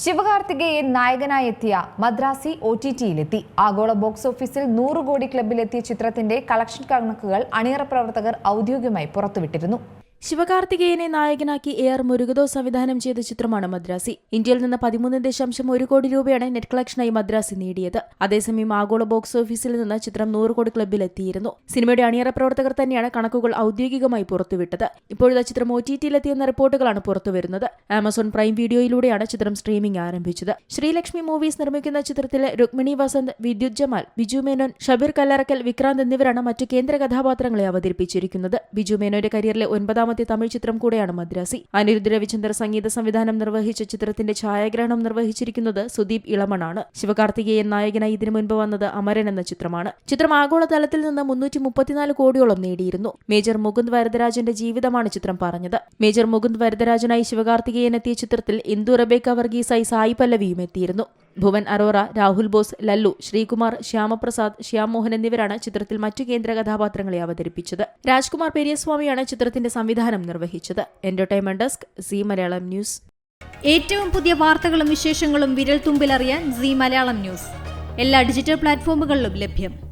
ശിവകാർത്തികേയൻ നായകനായി എത്തിയ Madrasi O T ടിയിലെത്തി ആഗോള ബോക്സ് ഓഫീസിൽ നൂറ് കോടി ക്ലബിലെത്തിയ ചിത്രത്തിന്റെ കളക്ഷൻ കണക്കുകൾ അണിയറ പ്രവർത്തകർ ഔദ്യോഗികമായി പുറത്തുവിട്ടിരുന്നു. ശിവകാർത്തികേയനെ നായകനാക്കി എ ആർ മുരുകദോ സംവിധാനം ചെയ്ത ചിത്രമാണ് മദ്രാസി. ഇന്ത്യയിൽ നിന്ന് പതിമൂന്ന് ദശാംശം ഒരു കോടി രൂപയാണ് നെറ്റ് കളക്ഷനായി മദ്രാസി നേടിയത്. അതേസമയം ആഗോള ബോക്സ് ഓഫീസിൽ നിന്ന് ചിത്രം നൂറ് കോടി ക്ലബിലെത്തിയിരുന്നു സിനിമയുടെ അണിയറ പ്രവർത്തകർ തന്നെയാണ് കണക്കുകൾ ഔദ്യോഗികമായി പുറത്തുവിട്ടത്. ഇപ്പോഴത്തെ ചിത്രം ഒ ടി ടിയിലെത്തിയെന്ന റിപ്പോർട്ടുകളാണ് പുറത്തുവരുന്നത്. ആമസോൺ പ്രൈം വീഡിയോയിലൂടെയാണ് ചിത്രം സ്ട്രീമിംഗ് ആരംഭിച്ചത്. ശ്രീലക്ഷ്മി മൂവീസ് നിർമ്മിക്കുന്ന ചിത്രത്തിലെ രുക്മിണി വസന്ത് വിദ്യുത് ജമാൽ ബിജു മേനോൻ ഷബീർ കല്ലറക്കൽ വിക്രാന്ത് എന്നിവരാണ് മറ്റു കേന്ദ്ര കഥാപാത്രങ്ങളെ അവതരിപ്പിച്ചിരിക്കുന്നത്. ബിജു മേനോന്റെ കരിയറിലെ ഒൻപതാമത്തെ തമിഴ് ചിത്രം കൂടെയാണ് മദ്രാസി. അനിരുദ്ധ രവിചന്ദർ സംഗീത സംവിധാനം നിർവഹിച്ച ചിത്രത്തിന്റെ ഛായാഗ്രഹണം നിർവഹിച്ചിരിക്കുന്നത് സുദീപ് ഇളമണാണ് ശിവകാർത്തികേയൻ നായകനായി ഇതിനു മുൻപ് വന്നത് അമരൻ എന്ന ചിത്രമാണ്. ചിത്രം ആഗോളതലത്തിൽ നിന്ന് മുന്നൂറ്റി മുപ്പത്തിനാല് കോടിയോളം നേടിയിരുന്നു. മേജർ മുകുന്ദ് വരദരാജന്റെ ജീവിതമാണ് ചിത്രം പറഞ്ഞത്. മേജർ മുകുന്ദ് വരദരാജനായി ശിവകാർത്തികേയൻ എത്തിയ ചിത്രത്തിൽ ഇന്ദു റബേക്ക വർഗീസായി സായി പല്ലവിയും എത്തിയിരുന്നു. ഭുവൻ അറോറ രാഹുൽ ബോസ് ലല്ലു ശ്രീകുമാർ ശ്യാമപ്രസാദ് ശ്യാം മോഹൻ എന്നിവരാണ് ചിത്രത്തിൽ മറ്റു കേന്ദ്ര കഥാപാത്രങ്ങളെ അവതരിപ്പിച്ചത്. രാജ്കുമാർ പെരിയസ്വാമിയാണ് ചിത്രത്തിന്റെ സംവിധാനം നിർവഹിച്ചത്. Entertainment desk Zee Malayalam news. ഏറ്റവും പുതിയ വാർത്തകളും വിശേഷങ്ങളും വിരൽ തുമ്പിലറിയാൻ സി മലയാളം ന്യൂസ്. എല്ലാ ഡിജിറ്റൽ പ്ലാറ്റ്ഫോമുകളിലും ലഭ്യം.